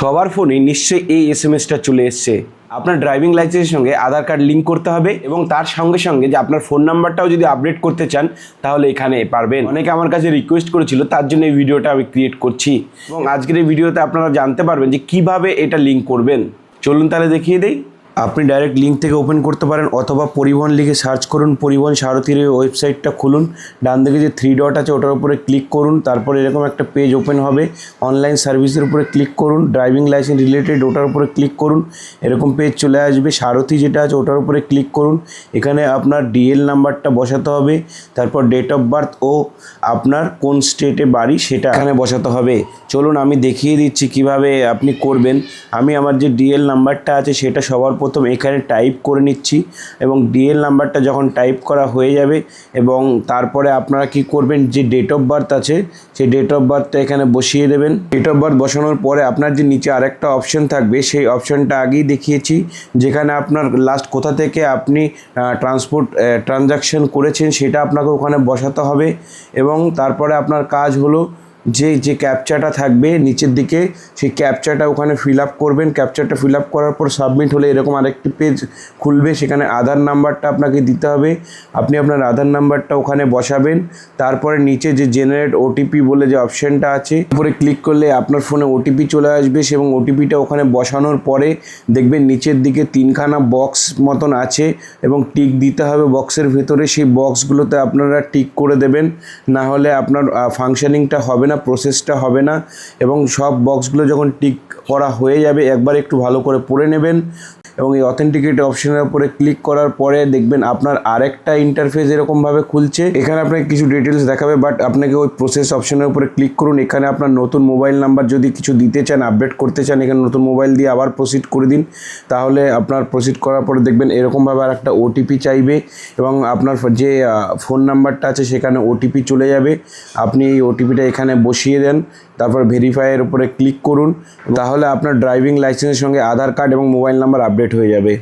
সবার ফোনে নিশ্চয়ই এই এস এম এসটা চলে এসছে। আপনার ড্রাইভিং লাইসেন্সের সঙ্গে আধার কার্ড লিঙ্ক করতে হবে এবং তার সঙ্গে সঙ্গে যে আপনার ফোন নাম্বারটাও যদি আপডেট করতে চান, তাহলে এখানে পারবেন। অনেকে আমার কাছে রিকোয়েস্ট করেছিল, তার জন্য এই ভিডিওটা আমি ক্রিয়েট করছি। এবং আজকের এই ভিডিওতে আপনারা জানতে পারবেন যে কীভাবে এটা লিঙ্ক করবেন। চলুন তাহলে দেখিয়ে দেই। আপনি ডাইরেক্ট লিঙ্ক থেকে ওপেন করতে পারেন অথবা পরিবহন লিখে সার্চ করুন, পরিবহন সারথীর ওয়েবসাইটটা খুলুন। ডান দিকে যে থ্রি ডট আছে, ওটার উপরে ক্লিক করুন, তারপর এরকম একটা পেজ ওপেন হবে। অনলাইন সার্ভিসের উপরে ক্লিক করুন ড্রাইভিং লাইসেন্স রিলেটেড ওটার উপরে ক্লিক করুন। এরকম পেজ চলে আসবে। সারথি যেটা আছে, ওটার উপরে ক্লিক করুন। এখানে আপনার ডিএল নাম্বারটা বসাতে হবে, তারপর ডেট অফ বার্থ ও আপনার কোন স্টেটে বাড়ি সেটা এখানে বসাতে হবে। চলুন আমি দেখিয়ে দিচ্ছি কীভাবে আপনি করবেন। আমি আমার যে ডিএল নাম্বারটা আছে, সেটা সবার প্রথম এখানে টাইপ করে নিচ্ছি এবং ডিএল নাম্বারটা যখন টাইপ করা হয়ে যাবে এবং তারপরে আপনারা কি করবেন, যে ডেট অফ বার্থ আছে, সেই ডেট অফ বার্থটা এখানে বসিয়ে দেবেন। ডেট অফ বার্থ বসানোর পরে আপনার যে নিচে আরেকটা অপশন থাকবে, সেই অপশনটা আগেই দেখিয়েছি, যেখানে আপনার লাস্ট কোথা থেকে আপনি ট্রান্সপোর্ট ট্রানজাকশন করেছেন, সেটা আপনাকে ওখানে বসাতে হবে এবং তারপরে আপনার কাজ হলো যে যে ক্যাপচাটা থাকবে নিচের দিকে, সেই ক্যাপচাটা ওখানে ফিল আপ করবেন। ক্যাপচারটা ফিল আপ করার পর সাবমিট হলে এরকম আরেকটি পেজ খুলবে। সেখানে আধার নাম্বারটা আপনাকে দিতে হবে। আপনি আপনার আধার নাম্বারটা ওখানে বসাবেন। তারপরে নিচে যে জেনারেট ওটিপি বলে যে অপশানটা আছে, উপরে ক্লিক করলে আপনার ফোনে ওটিপি চলে আসবে এবং ওটিপিটা ওখানে বসানোর পরে দেখবেন নিচের দিকে তিনখানা বক্স মতন আছে এবং টিক দিতে হবে বক্সের ভেতরে। সেই বক্সগুলোতে আপনারা টিক করে দেবেন। না হলে আপনার ফাংশানিংটা হবে না প্রসেসটা হবে না এবং সব বক্সগুলো যখন টিক করা হয়ে যাবে, একবার একটু ভালো করে পড়ে নেবেন। এবং এই অথেন্টিকেট অপশনের উপরে ক্লিক করার পরে দেখবেন আপনার আরেকটা ইন্টারফেস এরকমভাবে খুলছে। এখানে আপনাকে কিছু ডিটেলস দেখাবে বাট আপনাকে ওই প্রসেস অপশনের উপরে ক্লিক করুন। এখানে আপনার নতুন মোবাইল নাম্বার যদি কিছু দিতে চান আপডেট করতে চান, এখানে নতুন মোবাইল দিয়ে আবার প্রসিড করে দিন। তাহলে আপনার প্রসিড করার পরে দেখবেন এরকমভাবে আর একটা ওটিপি চাইবে এবং আপনার যে ফোন নাম্বারটা আছে, সেখানে ওটিপি চলে যাবে। আপনি এই ওটিপিটা এখানে বসিয়ে দেন, তারপর ভেরিফাইয়ের উপরে ক্লিক করুন। তাহলে আপনার ড্রাইভিং লাইসেন্সের সঙ্গে আধার কার্ড এবং মোবাইল নাম্বার আপডেট আপডেট হয়ে যাবে।